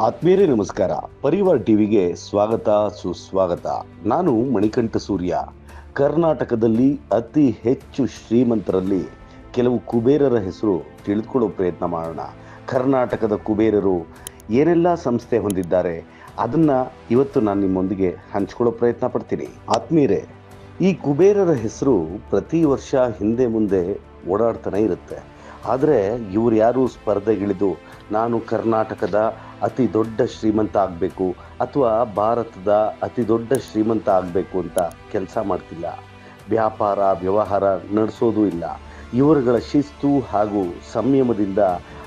ಆತ್ಮೀಯರೇ, ನಮಸ್ಕಾರ. ಪರಿವಾರ್ ಟಿವಿಗೆ ಸ್ವಾಗತ, ಸುಸ್ವಾಗತ. ನಾನು ಮಣಿಕಂಠ ಸೂರ್ಯ. ಕರ್ನಾಟಕದಲ್ಲಿ ಅತಿ ಹೆಚ್ಚು ಶ್ರೀಮಂತರಲ್ಲಿ ಕೆಲವು ಕುಬೇರರ ಹೆಸರು ತಿಳಿದುಕೊಳ್ಳೋ ಪ್ರಯತ್ನ ಮಾಡೋಣ. ಕರ್ನಾಟಕದ ಕುಬೇರರು ಏನೆಲ್ಲ ಸಂಸ್ಥೆ ಹೊಂದಿದ್ದಾರೆ, ಅದನ್ನ ಇವತ್ತು ನಾನು ನಿಮ್ಮೊಂದಿಗೆ ಹಂಚ್ಕೊಳ್ಳೋ ಪ್ರಯತ್ನ ಪಡ್ತೀನಿ. ಆತ್ಮೀಯರೇ, ಈ ಕುಬೇರರ ಹೆಸರು ಪ್ರತಿ ವರ್ಷ ಹಿಂದೆ ಮುಂದೆ ಓಡಾಡ್ತಾನೆ ಇರುತ್ತೆ. ಆದರೆ ಇವ್ರು ಯಾರು ಸ್ಪರ್ಧೆಗಿಳಿದು ನಾನು ಕರ್ನಾಟಕದ ಅತಿ ದೊಡ್ಡ ಶ್ರೀಮಂತ ಆಗಬೇಕು ಅಥವಾ ಭಾರತದ ಅತಿ ದೊಡ್ಡ ಶ್ರೀಮಂತ ಆಗಬೇಕು ಅಂತ ಕೆಲಸ ಮಾಡ್ತಿಲ್ಲ. ವ್ಯಾಪಾರ, ವ್ಯವಹಾರ ನಡೆಸೋದು ಇಲ್ಲ. ಇವರುಗಳ ಶಿಸ್ತು ಹಾಗೂ ಸಂಯಮದಿಂದ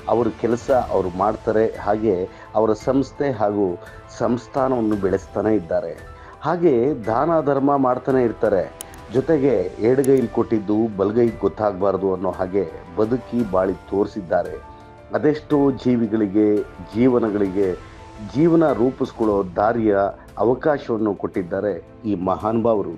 ಅವರ ಕೆಲಸ ಅವರು ಮಾಡ್ತಾರೆ. ಹಾಗೆ ಅವರ ಸಂಸ್ಥೆ ಹಾಗೂ ಸಂಸ್ಥಾನವನ್ನು ಬೆಳೆಸ್ತಾನೆ ಇದ್ದಾರೆ. ಹಾಗೆ ದಾನ, ಧರ್ಮ ಮಾಡ್ತಾನೆ ಇರ್ತಾರೆ. ಜೊತೆಗೆ ಎಡಗೈಲಿ ಕೊಟ್ಟಿದ್ದು ಬಲಗೈಗೆ ಗೊತ್ತಾಗಬಾರ್ದು ಅನ್ನೋ ಹಾಗೆ ಬದುಕಿ ಬಾಳಿ ತೋರಿಸಿದ್ದಾರೆ. ಅದೆಷ್ಟೋ ಜೀವಿಗಳಿಗೆ, ಜೀವನಗಳಿಗೆ ಜೀವನ ರೂಪಿಸ್ಕೊಳ್ಳೋ ದಾರಿಯ ಅವಕಾಶವನ್ನು ಕೊಟ್ಟಿದ್ದಾರೆ ಈ ಮಹಾನುಭಾವರು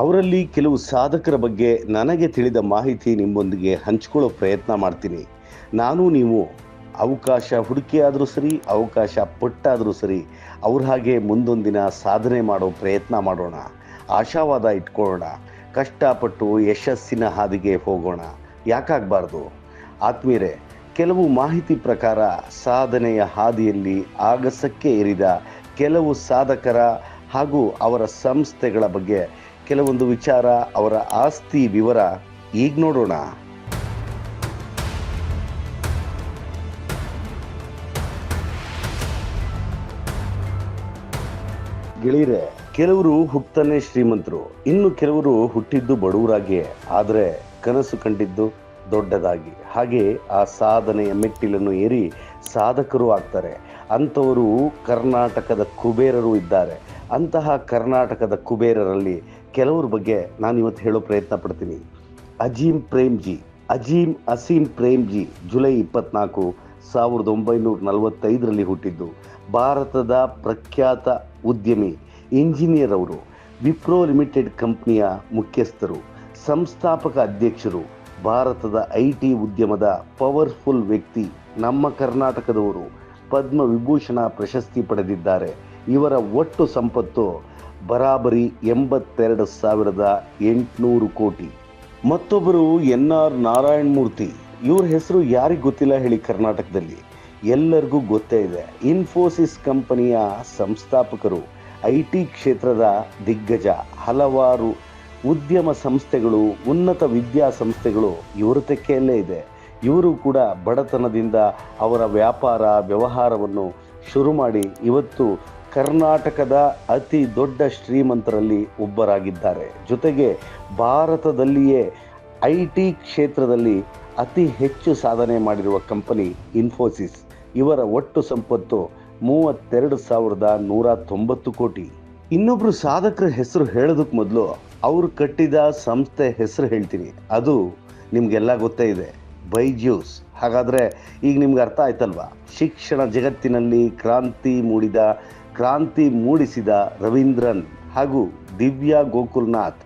ಅವರಲ್ಲಿ ಕೆಲವು ಸಾಧಕರ ಬಗ್ಗೆ ನನಗೆ ತಿಳಿದ ಮಾಹಿತಿ ನಿಮ್ಮೊಂದಿಗೆ ಹಂಚಿಕೊಳ್ಳೋ ಪ್ರಯತ್ನ ಮಾಡ್ತೀನಿ. ನಾನು ನೀವು ಅವಕಾಶ ಹುಡುಕಿ ಆದರೂ ಸರಿ, ಅವಕಾಶ ಪಟ್ಟಾದರೂ ಸರಿ, ಅವ್ರ ಹಾಗೆ ಮುಂದೊಂದಿನ ಸಾಧನೆ ಮಾಡೋ ಪ್ರಯತ್ನ ಮಾಡೋಣ, ಆಶಾವಾದ ಇಟ್ಕೊಳ್ಳೋಣ, ಕಷ್ಟಪಟ್ಟು ಯಶಸ್ಸಿನ ಹಾದಿಗೆ ಹೋಗೋಣ, ಯಾಕಾಗಬಾರ್ದು? ಆತ್ಮೀರೆ ಕೆಲವು ಮಾಹಿತಿ ಪ್ರಕಾರ ಸಾಧನೆಯ ಹಾದಿಯಲ್ಲಿ ಆಗಸಕ್ಕೆ ಏರಿದ ಕೆಲವು ಸಾಧಕರ ಹಾಗೂ ಅವರ ಸಂಸ್ಥೆಗಳ ಬಗ್ಗೆ ಕೆಲವೊಂದು ವಿಚಾರ, ಅವರ ಆಸ್ತಿ ವಿವರ ಈಗ ನೋಡೋಣ. ಗೆಳೆಯರೆ, ಕೆಲವರು ಹುಟ್ಟನೆ ಶ್ರೀಮಂತರು, ಇನ್ನು ಕೆಲವರು ಹುಟ್ಟಿದ್ದು ಬಡವರಾಗಿಯೇ, ಆದರೆ ಕನಸು ಕಂಡಿದ್ದು ದೊಡ್ಡದಾಗಿ. ಹಾಗೆ ಆ ಸಾಧನೆಯ ಮೆಟ್ಟಿಲನ್ನು ಏರಿ ಸಾಧಕರು ಆಗ್ತಾರೆ. ಅಂಥವರು ಕರ್ನಾಟಕದ ಕುಬೇರರು ಇದ್ದಾರೆ. ಅಂತಹ ಕರ್ನಾಟಕದ ಕುಬೇರರಲ್ಲಿ ಕೆಲವ್ರ ಬಗ್ಗೆ ನಾನು ಇವತ್ತು ಹೇಳೋ ಪ್ರಯತ್ನ ಪಡ್ತೀನಿ. ಅಜೀಮ್ ಪ್ರೇಮ್ಜಿ ಅಜೀಮ್ ಅಸೀಮ್ ಪ್ರೇಮ್ಜಿ ಜುಲೈ ಇಪ್ಪತ್ನಾಲ್ಕು, ಸಾವಿರದ ಒಂಬೈನೂರ ನಲವತ್ತೈದರಲ್ಲಿ ಹುಟ್ಟಿದ್ದು. ಭಾರತದ ಪ್ರಖ್ಯಾತ ಉದ್ಯಮಿ, ಇಂಜಿನಿಯರ್ ಅವರು ವಿಪ್ರೋ ಲಿಮಿಟೆಡ್ ಕಂಪ್ನಿಯ ಮುಖ್ಯಸ್ಥರು, ಸಂಸ್ಥಾಪಕ ಅಧ್ಯಕ್ಷರು, ಭಾರತದ ಐ ಟಿ ಉದ್ಯಮದ ಪವರ್ಫುಲ್ ವ್ಯಕ್ತಿ, ನಮ್ಮ ಕರ್ನಾಟಕದವರು ಪದ್ಮ ವಿಭೂಷಣ ಪ್ರಶಸ್ತಿ ಪಡೆದಿದ್ದಾರೆ. ಇವರ ಒಟ್ಟು ಸಂಪತ್ತು ಬರಾಬರಿ ಎಂಬತ್ತೆರಡು ಸಾವಿರದ ಎಂಟುನೂರು ಕೋಟಿ. ಮತ್ತೊಬ್ಬರು ಎನ್ ಆರ್ ನಾರಾಯಣ್ ಮೂರ್ತಿ ಇವ್ರ ಹೆಸರು ಯಾರಿಗೆ ಗೊತ್ತಿಲ್ಲ ಹೇಳಿ ಕರ್ನಾಟಕದಲ್ಲಿ. ಎಲ್ಲರಿಗೂ ಗೊತ್ತೇ ಇದೆ. ಇನ್ಫೋಸಿಸ್ ಕಂಪನಿಯ ಸಂಸ್ಥಾಪಕರು ಐ ಟಿ ಕ್ಷೇತ್ರದ ದಿಗ್ಗಜ, ಹಲವಾರು ಉದ್ಯಮ ಸಂಸ್ಥೆಗಳು, ಉನ್ನತ ವಿದ್ಯಾಸಂಸ್ಥೆಗಳು ಇವರ ತೆಕ್ಕೆಯಲ್ಲೇ ಇದೆ. ಇವರು ಕೂಡ ಬಡತನದಿಂದ ಅವರ ವ್ಯಾಪಾರ, ವ್ಯವಹಾರವನ್ನು ಶುರು ಮಾಡಿ ಇವತ್ತು ಕರ್ನಾಟಕದ ಅತಿ ದೊಡ್ಡ ಶ್ರೀಮಂತರಲ್ಲಿ ಒಬ್ಬರಾಗಿದ್ದಾರೆ. ಜೊತೆಗೆ ಭಾರತದಲ್ಲಿಯೇ ಐ ಟಿ ಕ್ಷೇತ್ರದಲ್ಲಿ ಅತಿ ಹೆಚ್ಚು ಸಾಧನೆ ಮಾಡಿರುವ ಕಂಪನಿ ಇನ್ಫೋಸಿಸ್ ಇವರ ಒಟ್ಟು ಸಂಪತ್ತು ಮೂವತ್ತೆರಡು ಸಾವಿರದ ನೂರ ತೊಂಬತ್ತು ಕೋಟಿ. ಇನ್ನೊಬ್ರು ಸಾಧಕರ ಹೆಸರು ಹೇಳೋದಕ್ಕೆ ಮೊದಲು ಅವರು ಕಟ್ಟಿದ ಸಂಸ್ಥೆ ಹೆಸರು ಹೇಳ್ತೀನಿ. ಅದು ನಿಮಗೆಲ್ಲ ಗೊತ್ತೇ ಇದೆ ಬೈಜ್ಯೂಸ್ ಹಾಗಾದರೆ ಈಗ ನಿಮ್ಗೆ ಅರ್ಥ ಆಯ್ತಲ್ವಾ? ಶಿಕ್ಷಣ ಜಗತ್ತಿನಲ್ಲಿ ಕ್ರಾಂತಿ ಮೂಡಿದ, ಕ್ರಾಂತಿ ಮೂಡಿಸಿದ ರವೀಂದ್ರನ್ ಹಾಗೂ ದಿವ್ಯಾ ಗೋಕುಲ್ನಾಥ್,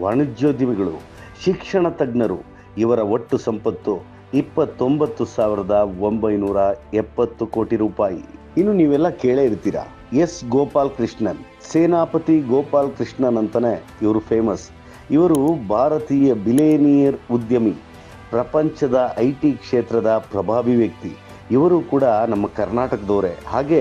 ವಾಣಿಜ್ಯೋದ್ಯಮಿಗಳು, ಶಿಕ್ಷಣ ತಜ್ಞರು ಇವರ ಒಟ್ಟು ಸಂಪತ್ತು ಇಪ್ಪತ್ತೊಂಬತ್ತು ಸಾವಿರದ ಒಂಬೈನೂರ ಎಪ್ಪತ್ತು ಕೋಟಿ ರೂಪಾಯಿ. ಇನ್ನು ನೀವೆಲ್ಲ ಕೇಳೇ ಇರ್ತೀರಾ? ಎಸ್ ಗೋಪಾಲ್ ಕೃಷ್ಣನ್. ಸೇನಾಪತಿ ಗೋಪಾಲ್ ಕೃಷ್ಣನ್ ಅಂತಾನೆ ಇವರು ಫೇಮಸ್ ಇವರು ಭಾರತೀಯ ಬಿಲೇನಿಯರ್ ಉದ್ಯಮಿ, ಪ್ರಪಂಚದ ಐ ಟಿ ಕ್ಷೇತ್ರದ ಪ್ರಭಾವಿ ವ್ಯಕ್ತಿ. ಇವರು ಕೂಡ ನಮ್ಮ ಕರ್ನಾಟಕದವರೇ. ಹಾಗೆ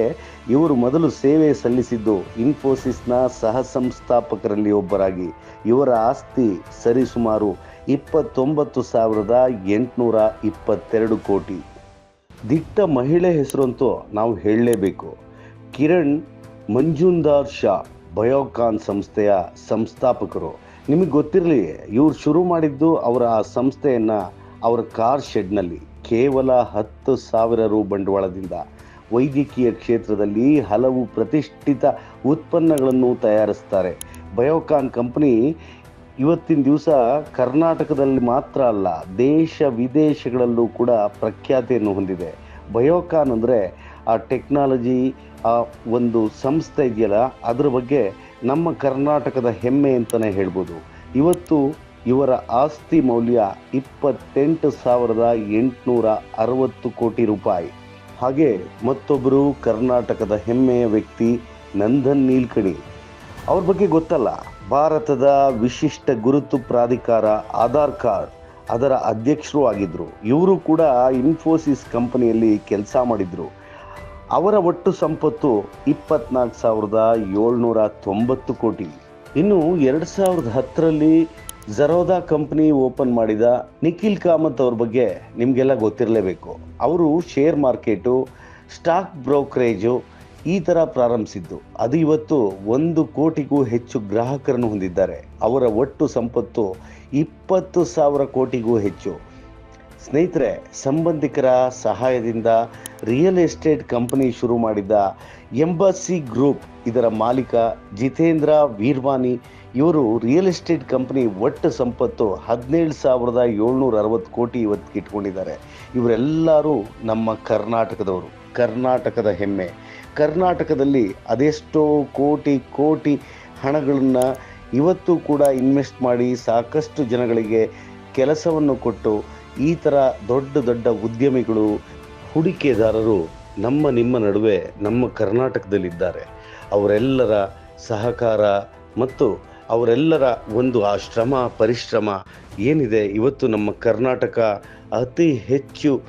ಇವರು ಮೊದಲು ಸೇವೆ ಸಲ್ಲಿಸಿದ್ದು ಇನ್ಫೋಸಿಸ್ನ ಸಹ ಸಂಸ್ಥಾಪಕರಲ್ಲಿ ಒಬ್ಬರಾಗಿ. ಇವರ ಆಸ್ತಿ ಸರಿಸುಮಾರು ಇಪ್ಪತ್ತೊಂಬತ್ತು ಸಾವಿರದ ಎಂಟುನೂರ ಇಪ್ಪತ್ತೆರಡು ಕೋಟಿ. ದಿಟ್ಟ ಮಹಿಳೆ ಹೆಸರಂತೂ ನಾವು ಹೇಳಲೇಬೇಕು. ಕಿರಣ್ ಮಂಜುಂದಾರ್ ಶಾ, ಬಯೋಕಾನ್ ಸಂಸ್ಥೆಯ ಸಂಸ್ಥಾಪಕರು. ನಿಮಗೆ ಗೊತ್ತಿರಲಿ, ಇವ್ರು ಶುರು ಮಾಡಿದ್ದು ಅವರ ಆ ಸಂಸ್ಥೆಯನ್ನು ಅವರ ಕಾರ್ ಶೆಡ್ನಲ್ಲಿ. ಕೇವಲ ಹತ್ತು ಸಾವಿರ ರು ಬಂಡವಾಳದಿಂದ. ವೈದ್ಯಕೀಯ ಕ್ಷೇತ್ರದಲ್ಲಿ ಹಲವು ಪ್ರತಿಷ್ಠಿತ ಉತ್ಪನ್ನಗಳನ್ನು ತಯಾರಿಸ್ತಾರೆ. ಬಯೋಕಾನ್ ಕಂಪನಿ ಇವತ್ತಿನ ದಿವಸ ಕರ್ನಾಟಕದಲ್ಲಿ ಮಾತ್ರ ಅಲ್ಲ, ದೇಶ ವಿದೇಶಗಳಲ್ಲೂ ಕೂಡ ಪ್ರಖ್ಯಾತಿಯನ್ನು ಹೊಂದಿದೆ. ಬಯೋಕಾನ್ ಅಂದರೆ ಆ ಟೆಕ್ನಾಲಜಿ, ಆ ಒಂದು ಸಂಸ್ಥೆ ಇದೆಯಲ್ಲ, ಅದರ ಬಗ್ಗೆ ನಮ್ಮ ಕರ್ನಾಟಕದ ಹೆಮ್ಮೆ ಅಂತಲೇ ಹೇಳ್ಬೋದು. ಇವತ್ತು ಇವರ ಆಸ್ತಿ ಮೌಲ್ಯ ಇಪ್ಪತ್ತೆಂಟು ಸಾವಿರದ ಎಂಟುನೂರ ಅರವತ್ತು ಕೋಟಿ ರೂಪಾಯಿ. ಹಾಗೆ ಮತ್ತೊಬ್ಬರು ಕರ್ನಾಟಕದ ಹೆಮ್ಮೆಯ ವ್ಯಕ್ತಿ ನಂದನ್ ನೀಲ್ಕಣಿ. ಅವ್ರ ಬಗ್ಗೆ ಗೊತ್ತಲ್ಲ, ಭಾರತದ ವಿಶಿಷ್ಟ ಗುರುತು ಪ್ರಾಧಿಕಾರ ಆಧಾರ್ ಕಾರ್ಡ್ ಅದರ ಅಧ್ಯಕ್ಷರು ಆಗಿದ್ದರು ಇವರು ಕೂಡ ಇನ್ಫೋಸಿಸ್ ಕಂಪನಿಯಲ್ಲಿ ಕೆಲಸ ಮಾಡಿದರು. ಅವರ ಒಟ್ಟು ಸಂಪತ್ತು ಇಪ್ಪತ್ನಾಲ್ಕು ಸಾವಿರದ ಏಳ್ನೂರ ತೊಂಬತ್ತು ಕೋಟಿ. ಇನ್ನು ಎರಡು ಸಾವಿರದ ಹತ್ತರಲ್ಲಿ ಜರೋದಾ ಕಂಪನಿ ಓಪನ್ ಮಾಡಿದ ನಿಖಿಲ್ ಕಾಮತ್ ಅವ್ರ ಬಗ್ಗೆ ನಿಮಗೆಲ್ಲ ಗೊತ್ತಿರಲೇಬೇಕು. ಅವರು ಶೇರ್ ಮಾರ್ಕೆಟು ಸ್ಟಾಕ್ ಬ್ರೋಕರೇಜು ಈ ಥರ ಪ್ರಾರಂಭಿಸಿದ್ದು. ಅದು ಇವತ್ತು ಒಂದು ಕೋಟಿಗೂ ಹೆಚ್ಚು ಗ್ರಾಹಕರನ್ನು ಹೊಂದಿದ್ದಾರೆ. ಅವರ ಒಟ್ಟು ಸಂಪತ್ತು ಇಪ್ಪತ್ತು ಸಾವಿರ ಕೋಟಿಗೂ ಹೆಚ್ಚು. ಸ್ನೇಹಿತರೆ, ಸಂಬಂಧಿಕರ ಸಹಾಯದಿಂದ ರಿಯಲ್ ಎಸ್ಟೇಟ್ ಕಂಪನಿ ಶುರು ಮಾಡಿದ್ದ ಎಂಬಸಿ ಗ್ರೂಪ್ ಇದರ ಮಾಲೀಕ ಜಿತೇಂದ್ರ ವೀರ್ವಾನಿ. ಇವರು ರಿಯಲ್ ಎಸ್ಟೇಟ್ ಕಂಪನಿ ಒಟ್ಟು ಸಂಪತ್ತು ಹದಿನೇಳು ಸಾವಿರದ ಏಳ್ನೂರ ಅರವತ್ತು ಕೋಟಿ ಇವತ್ತಿಗೆ ಇಟ್ಕೊಂಡಿದ್ದಾರೆ. ಇವರೆಲ್ಲರೂ ನಮ್ಮ ಕರ್ನಾಟಕದವರು, ಕರ್ನಾಟಕದ ಹೆಮ್ಮೆ. ಕರ್ನಾಟಕದಲ್ಲಿ ಅದೆಷ್ಟೋ ಕೋಟಿ ಕೋಟಿ ಹಣಗಳನ್ನು ಇವತ್ತು ಕೂಡ ಇನ್ವೆಸ್ಟ್ ಮಾಡಿ ಸಾಕಷ್ಟು ಜನಗಳಿಗೆ ಕೆಲಸವನ್ನು ಕೊಟ್ಟು ಈ ಥರ ದೊಡ್ಡ ದೊಡ್ಡ ಉದ್ಯಮಿಗಳು ಹೂಡಿಕೆದಾರರು ನಮ್ಮ ನಿಮ್ಮ ನಡುವೆ ನಮ್ಮ ಕರ್ನಾಟಕದಲ್ಲಿದ್ದಾರೆ. ಅವರೆಲ್ಲರ ಸಹಕಾರ ಮತ್ತು ಅವರೆಲ್ಲರ ಒಂದು ಆ ಶ್ರಮ, ಪರಿಶ್ರಮ ಏನಿದೆ ಇವತ್ತು ನಮ್ಮ ಕರ್ನಾಟಕ ಅತಿ ಹೆಚ್ಚು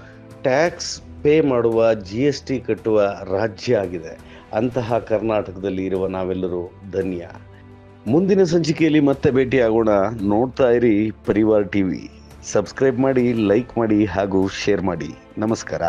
ಟ್ಯಾಕ್ಸ್ ಪೇ ಮಾಡುವ ಜಿ ಎಸ್ ಟಿ ಕಟ್ಟುವ ರಾಜ್ಯ ಆಗಿದೆ. ಅಂತಹ ಕರ್ನಾಟಕದಲ್ಲಿ ಇರುವ ನಾವೆಲ್ಲರೂ ಧನ್ಯ. ಮುಂದಿನ ಸಂಚಿಕೆಯಲ್ಲಿ ಮತ್ತೆ ಭೇಟಿಯಾಗೋಣ. ನೋಡ್ತಾ ಇರಿ ಪರಿವಾರ್ ಟಿವಿ. ಸಬ್ಸ್ಕ್ರೈಬ್ ಮಾಡಿ, ಲೈಕ್ ಮಾಡಿ ಹಾಗೂ ಶೇರ್ ಮಾಡಿ. ನಮಸ್ಕಾರ.